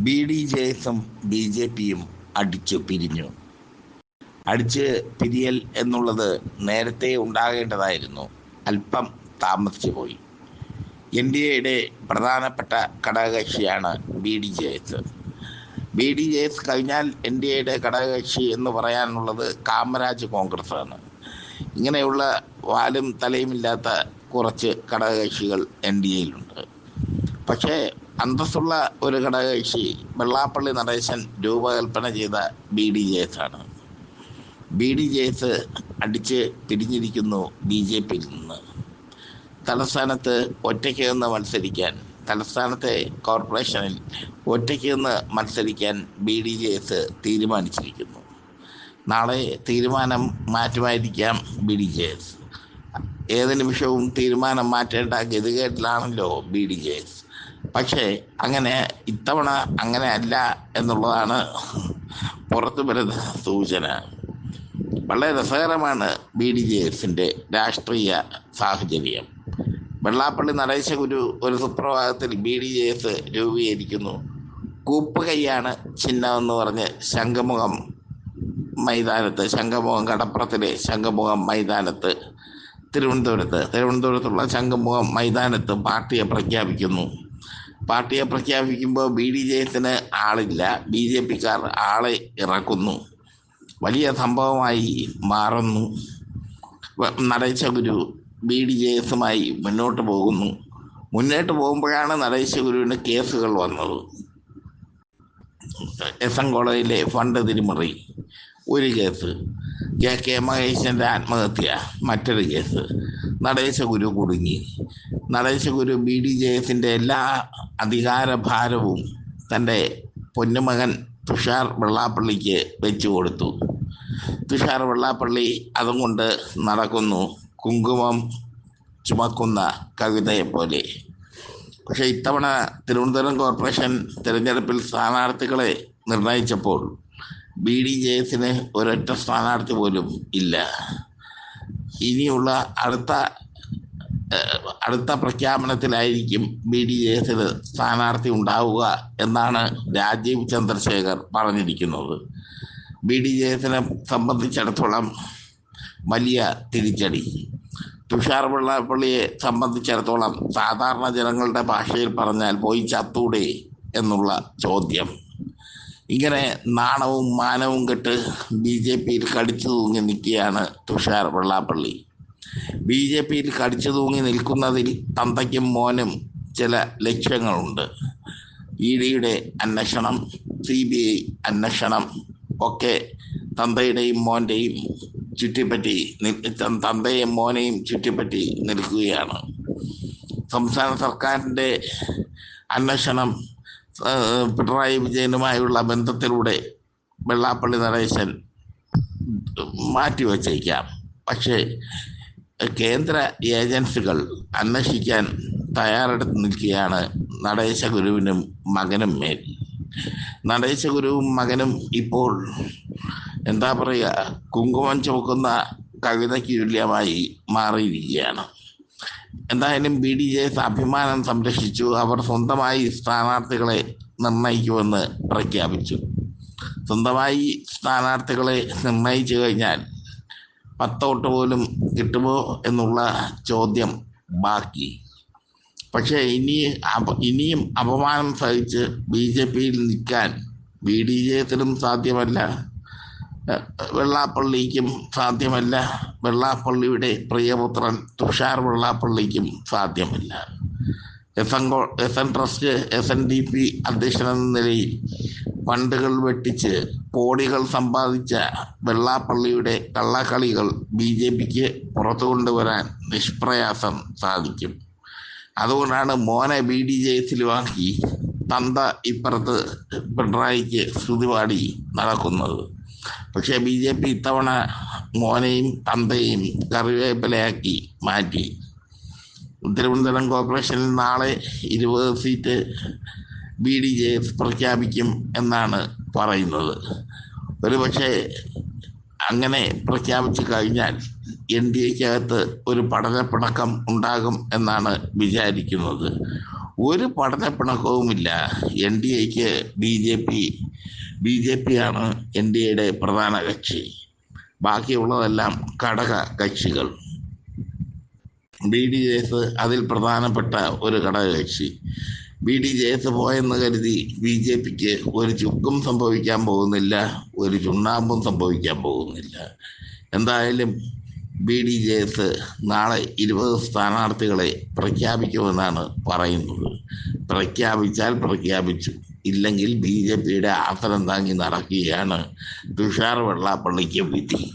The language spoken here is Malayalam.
ബി ഡി ജെ എസും ബി ജെ പിയും അടിച്ചു പിരിഞ്ഞു. അടിച്ച് പിരിയൽ എന്നുള്ളത് നേരത്തെ ഉണ്ടാകേണ്ടതായിരുന്നു. അല്പം താമസിച്ചു പോയി. എൻ ഡി എയുടെ പ്രധാനപ്പെട്ട ഘടകകക്ഷിയാണ് B D J S B D J S കഴിഞ്ഞാൽ എൻ ഡി എയുടെ ഘടകകക്ഷി എന്ന് പറയാനുള്ളത് കാമരാജ് കോൺഗ്രസ് ആണ് ഇങ്ങനെയുള്ള വാലും തലയുമില്ലാത്ത കുറച്ച് ഘടകകക്ഷികൾ എൻ ഡി എയിലുണ്ട്. പക്ഷേ അന്തസ്സുള്ള ഒരു ഘടകകക്ഷി വെള്ളാപ്പള്ളി നടേശൻ രൂപകൽപ്പന ചെയ്ത ബി ഡി ജെ എസ് ആണ്. ബി ഡി ജെ എസ് അടിച്ച് പിരിഞ്ഞിരിക്കുന്നു ബി ജെ പിയിൽ നിന്ന്. തലസ്ഥാനത്ത് ഒറ്റയ്ക്ക് നിന്ന് മത്സരിക്കാൻ തലസ്ഥാനത്തെ കോർപ്പറേഷനിൽ ഒറ്റയ്ക്ക് നിന്ന് മത്സരിക്കാൻ ബി ഡി ജെ എസ് തീരുമാനിച്ചിരിക്കുന്നു. നാളെ തീരുമാനം മാറ്റുമായിരിക്കാം ബി ഡി ജെ എസ് ഏത് നിമിഷവും തീരുമാനം മാറ്റേണ്ട ഗതികേട്ടിലാണല്ലോ ബി ഡി ജെ എസ് പക്ഷേ അങ്ങനെ ഇത്തവണ അങ്ങനെ അല്ല എന്നുള്ളതാണ് പുറത്തു വരുന്ന സൂചന. വളരെ രസകരമാണ് ബി ഡി ജെ എസിന്റെ രാഷ്ട്രീയ സാഹചര്യം. വെള്ളാപ്പള്ളി നടേശ ഗുരു ഒരു സുപ്രഭാതത്തിൽ ബി ഡി ജെ എസ് രൂപീകരിക്കുന്നു. കൂപ്പ് കൈയാണ് ചിഹ്നമെന്ന് പറഞ്ഞ് ശംഖുമുഖം മൈതാനത്ത് ശംഖുമുഖം കടപ്പുറത്തിലെ ശംഖുമുഖം മൈതാനത്ത് തിരുവനന്തപുരത്ത് തിരുവനന്തപുരത്തുള്ള ശംഖുമുഖം മൈതാനത്ത് പാർട്ടിയെ പ്രഖ്യാപിക്കുന്നു. പാർട്ടിയെ പ്രഖ്യാപിക്കുമ്പോൾ ബി ഡി ജെ എസിന് ആളില്ല. ബി ജെ പിക്കാർ ആളെ ഇറക്കുന്നു. വലിയ സംഭവമായി മാറുന്നു. Natesa Guru B D J എസുമായി മുന്നോട്ട് പോകുന്നു. മുന്നോട്ട് പോകുമ്പോഴാണ് നടേശ ഗുരുവിന് കേസുകൾ വന്നത്. എസ് എൻ കോളേജിലെ ഫണ്ട് തിരിമറി. ഒരു കേസ്. കെ കെ മഹേഷിന്റെ ആത്മഹത്യ. മറ്റൊരു കേസ്. നടേശ ഗുരു കുടുങ്ങി. നടേശഗുരു ബി ഡി ജെ എസിന്റെ എല്ലാ അധികാരഭാരവും തന്റെ പൊന്നുമകൻ തുഷാർ വെള്ളാപ്പള്ളിക്ക് വെച്ചു കൊടുത്തു. തുഷാർ വെള്ളാപ്പള്ളി അതും കൊണ്ട് നടക്കുന്നു കുങ്കുമം ചുമക്കുന്ന കവിതയെപ്പോലെ. പക്ഷേ ഇത്തവണ തിരുവനന്തപുരം കോർപ്പറേഷൻ തിരഞ്ഞെടുപ്പിൽ സ്ഥാനാർത്ഥികളെ നിർണയിച്ചപ്പോൾ ബി ഡി ജെ എസിന് ഒരൊറ്റ സ്ഥാനാർത്ഥി പോലും ഇല്ല. ഇനിയുള്ള അടുത്ത അടുത്ത പ്രഖ്യാപനത്തിലായിരിക്കും ബി ഡി ജെ സ്ഥാനാർത്ഥി ഉണ്ടാവുക എന്നാണ് രാജീവ് ചന്ദ്രശേഖർ പറഞ്ഞിരിക്കുന്നത്. ബി ഡി ജെ എസിനെ സംബന്ധിച്ചിടത്തോളം വലിയ തിരിച്ചടി. തുഷാർ വെള്ളാപ്പള്ളിയെ സംബന്ധിച്ചിടത്തോളം സാധാരണ ജനങ്ങളുടെ ഭാഷയിൽ പറഞ്ഞാൽ പോയി ചത്തൂടെ എന്നുള്ള ചോദ്യം. ഇങ്ങനെ നാണവും മാനവും കെട്ട് ബി ജെ പിയിൽ കടിച്ചു തൂങ്ങി നിൽക്കുകയാണ് തുഷാർ വെള്ളാപ്പള്ളി ബി ജെ പിയിൽ കടിച്ചു തൂങ്ങി നിൽക്കുന്നതിൽ തന്തയ്ക്കും മോനും ചില ലക്ഷ്യങ്ങളുണ്ട്. ഇ ഡിയുടെ അന്വേഷണം സി ബി ഐ അന്വേഷണം ഒക്കെ തന്തയുടെയും മോന്റെയും ചുറ്റിപ്പറ്റി തന്തയും മോനെയും ചുറ്റിപ്പറ്റി നിൽക്കുകയാണ്. സംസ്ഥാന സർക്കാരിന്റെ അന്വേഷണം പിണറായി വിജയനുമായുള്ള ബന്ധത്തിലൂടെ വെള്ളാപ്പള്ളി നടേശൻ മാറ്റിവച്ചേക്കാം. പക്ഷേ കേന്ദ്ര ഏജൻസികൾ അന്വേഷിക്കാൻ തയ്യാറെടുത്ത് നിൽക്കുകയാണ് നടേശ ഗുരുവിനും മകനും മേൽ. നടേശ ഗുരുവും മകനും ഇപ്പോൾ എന്താ പറയുക കുങ്കുമം ചുമക്കുന്ന കവിതയ്ക്ക് തുല്യമായി മാറിയിരിക്കുകയാണ്. എന്തായാലും ബി ഡി ജെ അഭിമാനം സംരക്ഷിച്ചു അവർ സ്വന്തമായി സ്ഥാനാർത്ഥികളെ നിർണയിക്കുമെന്ന് പ്രഖ്യാപിച്ചു. സ്വന്തമായി സ്ഥാനാർത്ഥികളെ നിർണയിച്ചു കഴിഞ്ഞാൽ പത്തോട്ട് പോലും കിട്ടുമോ എന്നുള്ള ചോദ്യം ബാക്കി. പക്ഷേ ഇനി ഇനിയും അപമാനം സഹിച്ച് ബി ജെ പിയിൽ നിൽക്കാൻ ബി ഡി ജെ എസിനും സാധ്യമല്ല. വെള്ളാപ്പള്ളിക്കും സാധ്യമല്ല. വെള്ളാപ്പള്ളിയുടെ പ്രിയപുത്രൻ തുഷാർ വെള്ളാപ്പള്ളിക്കും സാധ്യമല്ല. S N S N trust S N D P അധ്യക്ഷനെന്ന നിലയിൽ ഫണ്ടുകൾ വെട്ടിച്ച് കോടികൾ സമ്പാദിച്ച വെള്ളാപ്പള്ളിയുടെ കള്ളക്കളികൾ ബി ജെ പിക്ക് പുറത്തു കൊണ്ടുവരാൻ നിഷ്പ്രയാസം സാധിക്കും. അതുകൊണ്ടാണ് മോനെ ബി ഡി ജെ എസിലുമാക്കി തന്ത ഇപ്പുറത്ത് പിണറായിക്ക് ശ്രുതിപാടി നടക്കുന്നത്. പക്ഷേ ബി ജെ പി ഇത്തവണ മോനെയും തന്തയും കറിവേപ്പിലയാക്കി മാറ്റി. തിരുവനന്തപുരം കോർപ്പറേഷനിൽ നാളെ ഇരുപത് seat B D J F പ്രഖ്യാപിക്കും എന്നാണ് പറയുന്നത്. ഒരു പക്ഷേ അങ്ങനെ പ്രഖ്യാപിച്ചു കഴിഞ്ഞാൽ എൻ ഡി എക്കകത്ത് ഒരു പഠനപ്പിണക്കം ഉണ്ടാകും എന്നാണ് വിചാരിക്കുന്നത്. ഒരു പഠനപ്പിണക്കവുമില്ല. എൻ ഡി എക്ക് B J P B J P ആണ് എൻ ഡി എയുടെ പ്രധാന കക്ഷി. ബാക്കിയുള്ളതെല്ലാം ഘടക കക്ഷികൾ. ബി ഡി എസ് അതിൽ പ്രധാനപ്പെട്ട ഒരു ഘടകകക്ഷി ബി ഡി ജെ എസ് പോയെന്ന് കരുതി ബി ജെ പിക്ക് ഒരു ചുക്കും സംഭവിക്കാൻ പോകുന്നില്ല ഒരു ചുണ്ണാമ്പും സംഭവിക്കാൻ പോകുന്നില്ല. എന്തായാലും ബി ഡി ജെ എസ് നാളെ ഇരുപത് സ്ഥാനാർത്ഥികളെ പ്രഖ്യാപിക്കുമെന്നാണ് പറയുന്നത്. പ്രഖ്യാപിച്ചാൽ പ്രഖ്യാപിച്ചു. ഇല്ലെങ്കിൽ ബി ജെ പിയുടെ ആസനം താങ്ങി നടക്കുകയാണ് തുഷാർ വെള്ളാപ്പള്ളിക്ക് വിധി.